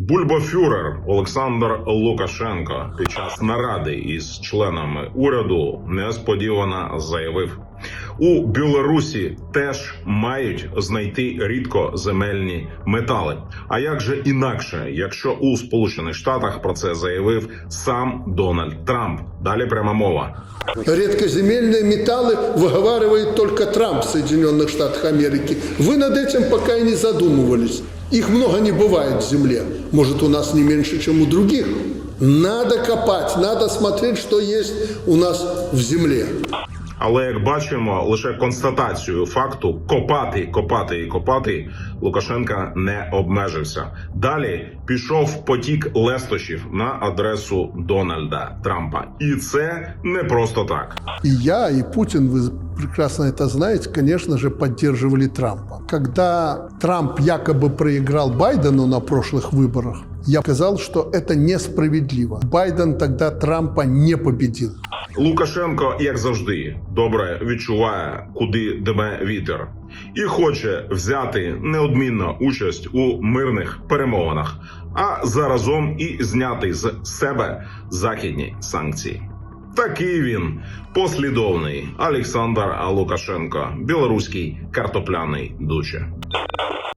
Бульбофюрер Олександр Лукашенко під час наради із членами уряду несподівано заявив: у Білорусі теж мають знайти рідкоземельні метали. А як же інакше, якщо у Сполучених Штатах про це заявив сам Дональд Трамп? Далі пряма мова. Редкоземельные металлы выговаривает только Трамп в Соединенных Штатах Америки. Вы над этим пока и не задумывались. Их много не бывает в земле. Может, у нас не меньше, чем у других. Надо копать, надо смотреть, что есть у нас в земле. Але як бачимо, лише констатацію факту копати, копати і копати Лукашенка не обмежився. Далі пішов потік лестощів на адресу Дональда Трампа, і це не просто так. И я, и Путин, вы прекрасно это знаете, конечно же, поддерживали Трампа. Когда Трамп якобы проиграл Байдену на прошлых выборах, я сказал, что это несправедливо. Байден тогда Трампа не победил. Лукашенко, як завжди, добре відчуває, куди дме вітер, і хоче взяти неодмінно участь у мирних перемовинах, а заразом і зняти з себе західні санкції. Такий він послідовний Олександр Лукашенко, білоруський картопляний дуче.